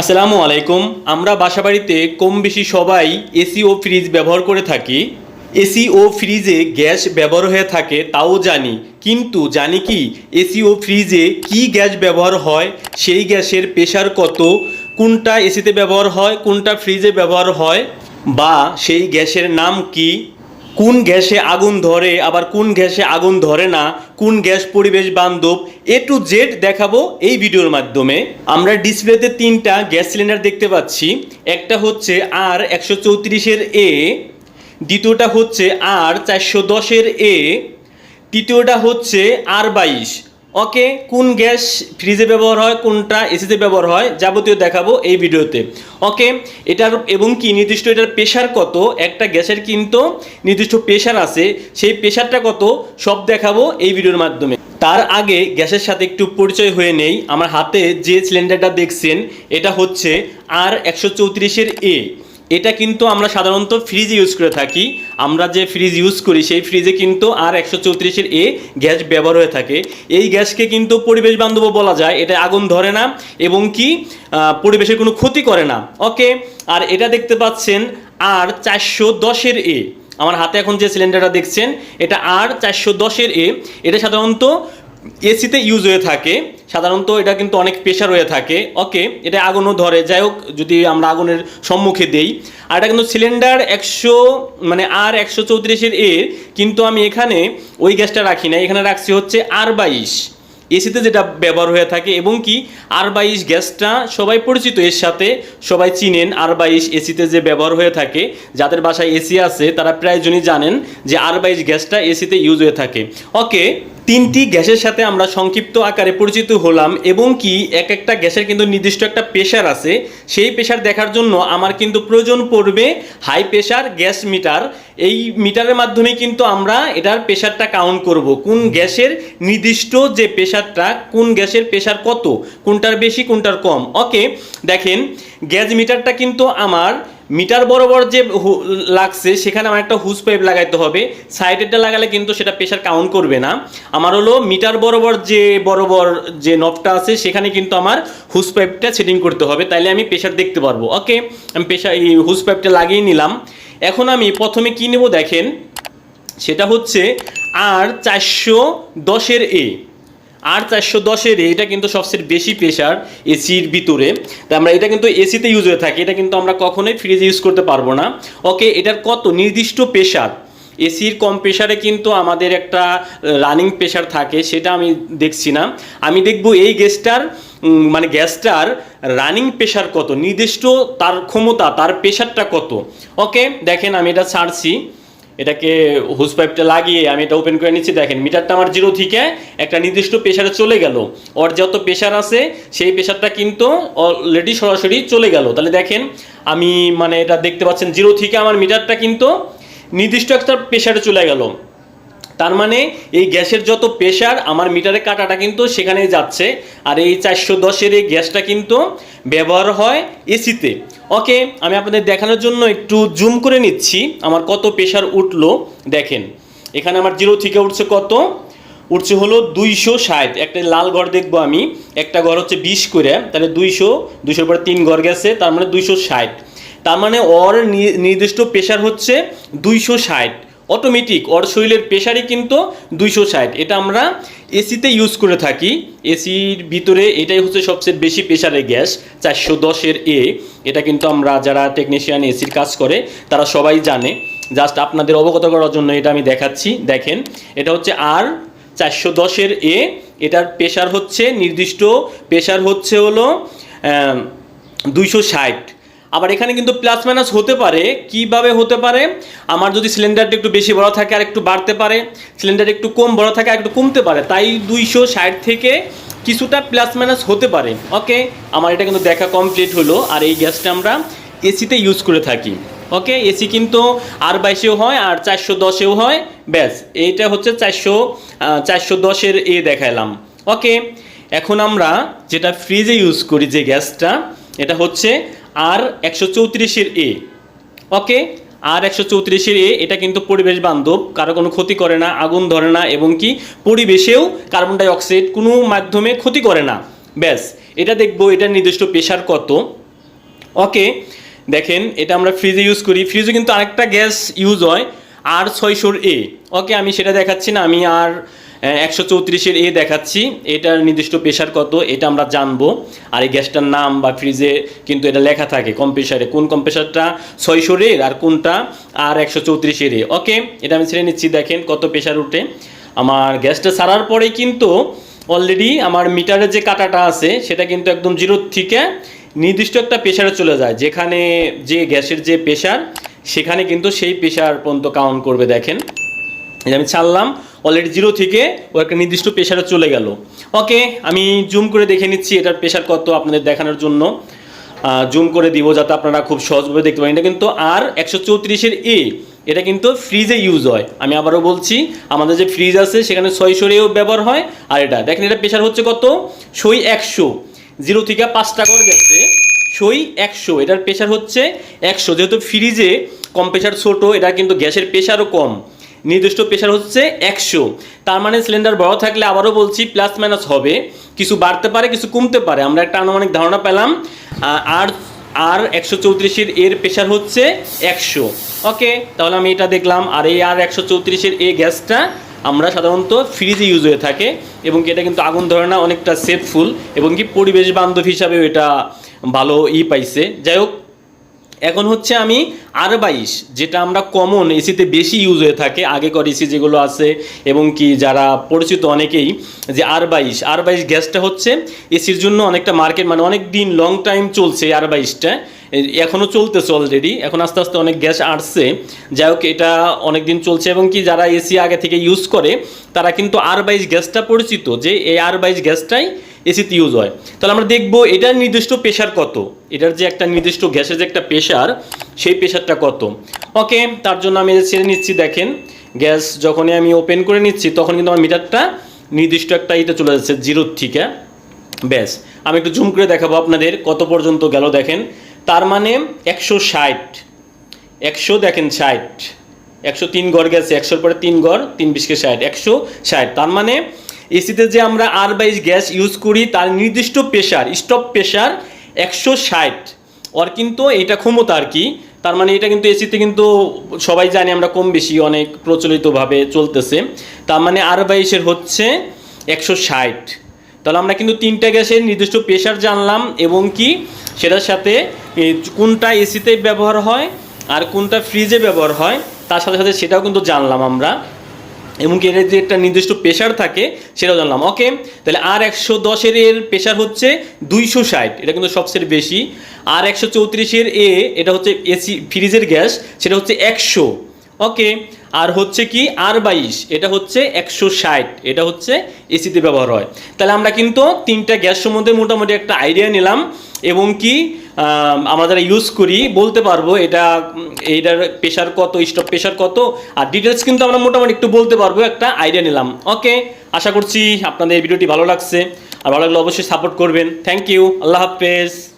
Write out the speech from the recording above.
আসসালামু আলাইকুম। আমরা বাসাবাড়িতে কম বেশি সবাই এসি ও ফ্রিজ ব্যবহার করে থাকি। এসি ও ফ্রিজে গ্যাস ব্যবহার হয়ে থাকে, তাও জানি। কিন্তু জানি কি এসি ও ফ্রিজে কি গ্যাস ব্যবহার হয়, সেই গ্যাসের প্রেশার কত, কোনটা এসিতে ব্যবহার হয়, কোনটা ফ্রিজে ব্যবহার হয়, বা সেই গ্যাসের নাম কি কোন গ্যাসে আগুন ধরে, আবার কোন গ্যাসে আগুন ধরে না, কোন গ্যাস পরিবেশ বান্ধব, এ টু জেড দেখাবো এই ভিডিওর মাধ্যমে। আমরা ডিসপ্লেতে তিনটা গ্যাস সিলিন্ডার দেখতে পাচ্ছি। একটা হচ্ছে আর একশো চৌত্রিশের এ, দ্বিতীয়টা হচ্ছে আর চারশো দশের এ, তৃতীয়টা হচ্ছে আর বাইশ। ওকে, কোন গ্যাস ফ্রিজে ব্যবহার হয়, কোনটা এসিতে ব্যবহার হয়, যাবতীয় দেখাবো এই ভিডিওতে। ওকে, এটার এবং কি নির্দিষ্ট এটার প্রেশার কত? একটা গ্যাসের কিন্তু নির্দিষ্ট প্রেশার আছে, সেই প্রেশারটা কত? সব দেখাবো এই ভিডিওর মাধ্যমে। তার আগে গ্যাসের সাথে একটু পরিচয় হয়ে নেই, আমার হাতে যে সিলিন্ডারটা দেখছেন, এটা হচ্ছে আর একশো চৌত্রিশের এ। এটা কিন্তু আমরা সাধারণত ফ্রিজে ইউজ করে থাকি। আমরা যে ফ্রিজ ইউজ করি, সেই ফ্রিজে কিন্তু আর একশো চৌত্রিশের এ গ্যাস ব্যবহার হয়ে থাকে। এই গ্যাসকে কিন্তু পরিবেশ বান্ধব বলা যায়। এটা আগুন ধরে না এবং কি পরিবেশের কোনো ক্ষতি করে না। ওকে আর এটা দেখতে পাচ্ছেন আর চারশো দশের এ। আমার হাতে এখন যে সিলিন্ডারটা দেখছেন, এটা আর চারশো দশের এ। এটা সাধারণত এসিতে ইউজ হয়ে থাকে। সাধারণত এটা কিন্তু অনেক প্রেশার হয়ে থাকে। ওকে এটা আগুনও ধরে। যাই হোক, যদি আমরা আগুনের সম্মুখে দেই, আর এটা কিন্তু সিলিন্ডার একশো মানে আর একশো চৌত্রিশের এর কিন্তু আমি এখানে ওই গ্যাসটা রাখি না এখানে রাখছি হচ্ছে আর বাইশ। এসিতে যেটা ব্যবহার হয়ে থাকে, এবং কি আর বাইশ গ্যাসটা সবাই পরিচিত, এর সাথে সবাই চিনেন আর বাইশ এসিতে যে ব্যবহার হয়ে থাকে। যাদের বাসায় এসি আছে, তারা প্রায়জনই জানেন যে আর বাইশ গ্যাসটা এসিতে ইউজ হয়ে থাকে। ওকে তিনটি গ্যাসের সাথে আমরা সংক্ষিপ্ত আকারে পরিচিত হলাম এবং কি এক একটা গ্যাসের কিন্তু নির্দিষ্ট একটা প্রেশার আছে। সেই প্রেশার দেখার জন্য আমার কিন্তু প্রয়োজন পড়বে হাই প্রেশার গ্যাস মিটার। এই মিটারের মাধ্যমে কিন্তু আমরা এটার প্রেশারটা কাউন্ট করব। কোন গ্যাসের নির্দিষ্ট যে প্রেশারটা, কোন গ্যাসের প্রেশার কত? কোনটার বেশি, কোনটার কম? ওকে দেখেন, গ্যাস মিটারটা কিন্তু আমার মিটার বরাবর যে লাগছে, সেখানে আমার একটা হুস পাইপ লাগাইতে হবে। সাইডেরটা লাগালে কিন্তু সেটা প্রেশার কাউন্ট করবে না। আমার হলো মিটার বরাবর যে বরাবর যে নবটা আছে, সেখানে কিন্তু আমার হুস পাইপটা সেটিং করতে হবে। তাইলে আমি প্রেশার দেখতে পারব। ওকে আমি প্রেশার এই হুস পাইপটা লাগিয়ে নিলাম। এখন আমি প্রথমে কি নেব দেখেন? সেটা হচ্ছে আর চারশো দশের এ আর চারশো দশের এটা কিন্তু সবচেয়ে বেশি প্রেশার এসির ভিতরে। তা আমরা এটা কিন্তু এসিতে ইউজ হয়ে থাকি, এটা কিন্তু আমরা কখনোই ফ্রিজে ইউজ করতে পারব না। ওকে এটার কত? নির্দিষ্ট প্রেশার এসির কম প্রেশারে কিন্তু আমাদের একটা রানিং প্রেশার থাকে, সেটা আমি দেখছি না। আমি দেখব এই গ্যাসটার মানে গ্যাসটার রানিং প্রেশার কত? নির্দিষ্ট তার ক্ষমতা, তার প্রেশারটা কত? ওকে দেখেন আমি এটা ছাড়ছি। এটাকে হুস পাইপটা লাগিয়ে আমি এটা ওপেন করে নিচ্ছি। দেখেন, মিটারটা আমার জিরো থেকে একটা নির্দিষ্ট প্রেশারে চলে গেল। ওর যত প্রেশার আছে, সেই প্রেশারটা কিন্তু অলরেডি সরাসরি চলে গেল। তাহলে দেখেন, আমি মানে এটা দেখতে পাচ্ছেন জিরো থেকে আমার মিটারটা কিন্তু নির্দিষ্ট একটা প্রেশারে চলে গেল। তার মানে এই গ্যাসের যত প্রেশার আমার মিটারে কাটাটা কিন্তু সেখানেই যাচ্ছে। আর এই চারশো দশের এই গ্যাসটা কিন্তু ব্যবহার হয় এসিতে ওকে আমি আপনাদের দেখানোর জন্য একটু জুম করে নিচ্ছি। আমার কত প্রেশার উঠল, দেখেন। এখানে আমার জিরো থেকে উঠছে কত? উঠছে হলো দুইশো ষাট। একটা লাল ঘর দেখব আমি। একটা ঘর হচ্ছে বিশ করে, তাহলে দুইশো, দুইশোর পরে তিন ঘর গেছে, তার মানে দুইশো ষাট। তার মানে ওর নির্দিষ্ট প্রেশার হচ্ছে দুইশো ষাট। অটোমেটিক ওর শরীরের প্রেশারই কিন্তু দুইশো ষাট। এটা আমরা এসিতে ইউজ করে থাকি। এসির ভিতরে এটাই হচ্ছে সবচেয়ে বেশি প্রেশারের গ্যাস, চারশো দশের এ এটা কিন্তু আমরা যারা টেকনিশিয়ান এসির কাজ করে, তারা সবাই জানে। জাস্ট আপনাদের অবগত করার জন্য এটা আমি দেখাচ্ছি। দেখেন, এটা হচ্ছে আর চারশো দশের এ এটার প্রেশার হচ্ছে নির্দিষ্ট প্রেশার হচ্ছে হলো দুইশো ষাট। আবার এখানে কিন্তু প্লাস মাইনাস হতে পারে। কীভাবে হতে পারে? আমার যদি সিলিন্ডারটা একটু বেশি বড় থাকে, আর একটু বাড়তে পারে। সিলিন্ডার একটু কম বড় থাকে, আর একটু কমতে পারে। তাই দুইশো ষাট থেকে কিছুটা প্লাস মাইনাস হতে পারে। ওকে আমার এটা কিন্তু দেখা কমপ্লিট হলো। আর এই গ্যাসটা আমরা এসিতে ইউজ করে থাকি। ওকে এসি কিন্তু আর বাইশেও হয়, আর চারশো দশেও হয়। ব্যাস, এইটা হচ্ছে চারশো চারশো দশের এ দেখালাম। ওকে এখন আমরা যেটা ফ্রিজে ইউজ করি যে গ্যাসটা, এটা হচ্ছে আর একশো চৌত্রিশের এ। ওকে? আর একশো চৌত্রিশের এ, এটা কিন্তু পরিবেশ বান্ধব, কারও কোনো ক্ষতি করে না, আগুন ধরে না, এবং কি পরিবেশেও কার্বন ডাইঅক্সাইড কোনো মাধ্যমে ক্ষতি করে না। ব্যাস, এটা দেখব, এটার নির্দিষ্ট প্রেশার কত। ওকে, দেখেন, এটা আমরা ফ্রিজে ইউজ করি। ফ্রিজে কিন্তু আরেকটা গ্যাস ইউজ হয়। আর ছয়শোর এ। ওকে, আমি সেটা দেখাচ্ছি না, আমি আর একশো চৌত্রিশের এ দেখাচ্ছি। এটার নির্দিষ্ট প্রেশার কত, এটা আমরা জানব। আর এই গ্যাসটার নাম বা ফ্রিজে কিন্তু এটা লেখা থাকে কম্প্রেসারে। কোন কম্প্রেসারটা? ছয়শোর এর আর কোনটা? আর একশো চৌত্রিশের এ। ওকে, এটা আমি ছেড়ে নিচ্ছি, দেখেন কত প্রেশার উঠে। আমার গ্যাসটা ছাড়ার পরে কিন্তু অলরেডি আমার মিটারের যে কাটাটা আছে, সেটা কিন্তু একদম জিরো থেকে নির্দিষ্ট একটা প্রেশারে চলে যায়। যেখানে যে গ্যাসের যে প্রেশার সেখানে কিন্তু সেই প্রেশার পর্যন্ত কাউন্ট করবে, দেখেন। আমি ছাড়লাম অলরেডি জিরো থেকে ও একটা নির্দিষ্ট প্রেশারে চলে গেল। ওকে আমি জুম করে দেখে নিচ্ছি এটার প্রেশার কত আপনাদের দেখানোর জন্য। জুম করে দিব যাতে আপনারা খুব সহজভাবে দেখতে পারেন। এটা কিন্তু আর একশো চৌত্রিশের এ এটা কিন্তু ফ্রিজে ইউজ হয়। আমি আবারও বলছি, আমাদের যে ফ্রিজ আছে সেখানে ছয়শোর এও ব্যবহার হয়। আর এটা, দেখেন, এটা প্রেশার হচ্ছে কত? সই একশো। জিরো থেকে পাঁচটা করে গেছে। সই একশো, এটার প্রেশার হচ্ছে একশো। যেহেতু ফ্রিজে কম প্রেশার ছোট এটা কিন্তু গ্যাসের প্রেশারও কম। নির্দিষ্ট প্রেশার হচ্ছে একশো। তার মানে সিলিন্ডার বড় থাকলে আবারও বলছি প্লাস মাইনাস হবে। কিছু বাড়তে পারে, কিছু কমতে পারে। আমরা একটা আনুমানিক ধারণা পেলাম। আর আর একশো চৌত্রিশের এর প্রেশার হচ্ছে একশো। ওকে, তাহলে আমি এটা দেখলাম। আর এই আর একশো চৌত্রিশের এ গ্যাসটা আমরা সাধারণত ফ্রিজে ইউজ হয়ে থাকে। এবং এটা কিন্তু আগুন ধরে না, অনেকটা সেফফুল এবং কি পরিবেশ বান্ধব হিসাবেও এটা ভালো ই পাইছে। যাই হোক এখন হচ্ছে আমি আর বাইশ যেটা আমরা কমন এসিতে বেশি ইউজ হয়ে থাকে আগে আগেকার এসি যেগুলো আছে, এবং কি যারা পরিচিত অনেকেই, যে আর বাইশ আর বাইশ গ্যাসটা হচ্ছে এসির জন্য অনেকটা মার্কেট মানে অনেক দিন লং টাইম চলছে আর বাইশটা এখনও চলতেছে অলরেডি এখন আস্তে আস্তে অনেক গ্যাস আসছে। যাই হোক এটা অনেক দিন চলছে, এবং কি যারা এসি আগে থেকে ইউজ করে, তারা কিন্তু আর বাইশ গ্যাসটা পরিচিত, যে এই আর বাইশ গ্যাসটাই এসিতে ইউজ হয়। তাহলে আমরা দেখব এটার নির্দিষ্ট প্রেশার কত? এটার যে একটা নির্দিষ্ট গ্যাসের যে একটা প্রেশার সেই প্রেশারটা কত? ওকে তার জন্য আমি ছেড়ে নিচ্ছি, দেখেন। গ্যাস যখনই আমি ওপেন করে নিচ্ছি, তখন কিন্তু আমার মিটারটা নির্দিষ্ট একটা ইতে চলে যাচ্ছে জিরোর থেকে। ব্যাস। আমি একটু জুম করে দেখাবো আপনাদের কত পর্যন্ত গেল, দেখেন। তার মানে একশো ষাট। একশো, দেখেন, ষাট। একশো তিন গড় গেছে, একশোর পরে তিন গড়, তিন বিশকে ষাট। একশো ষাট। তার মানে এসিতে যে আমরা আর বাইশ গ্যাস ইউজ করি, তার নির্দিষ্ট প্রেশার স্টপ প্রেশার একশো ষাট। ওর কিন্তু এটা ক্ষমতা আর কি। তার মানে এটা কিন্তু এসিতে কিন্তু সবাই জানি আমরা কম বেশি অনেক প্রচলিতভাবে চলতেছে। তার মানে আর বাইশের হচ্ছে একশো ষাট। তাহলে আমরা কিন্তু তিনটা গ্যাসের নির্দিষ্ট প্রেশার জানলাম এবং কি সেটার সাথে কোনটা এসিতে ব্যবহার হয় আর কোনটা ফ্রিজে ব্যবহার হয়, তার সাথে সাথে সেটাও কিন্তু জানলাম আমরা। এবং কি এর যে একটা নির্দিষ্ট প্রেশার থাকে, সেটাও জানলাম। ওকে তাহলে আর একশো দশের এর প্রেশার হচ্ছে দুইশো ষাট, এটা কিন্তু সবচেয়ে বেশি। আর একশো চৌত্রিশের এ, এটা হচ্ছে এসি ফ্রিজের গ্যাস সেটা হচ্ছে একশো। ওকে আর হচ্ছে কি আর বাইশ, এটা হচ্ছে একশো ষাট, এটা হচ্ছে এসিতে ব্যবহার হয়। তাহলে আমরা কিন্তু তিনটা গ্যাস সম্বন্ধে মোটামুটি একটা আইডিয়া নিলাম এবং কি আমরা যারা ইউজ করি বলতে পারব এটা এইটার প্রেশার কত স্টপ প্রেশার কত, আর ডিটেলস কিন্তু আমরা মোটামুটি একটু বলতে পারব, একটা আইডিয়া নিলাম। ওকে, আশা করছি আপনাদের ভিডিওটি ভালো লাগছে। আর ভালো লাগলে অবশ্যই সাপোর্ট করবেন। থ্যাংক ইউ আল্লাহ হাফেজ।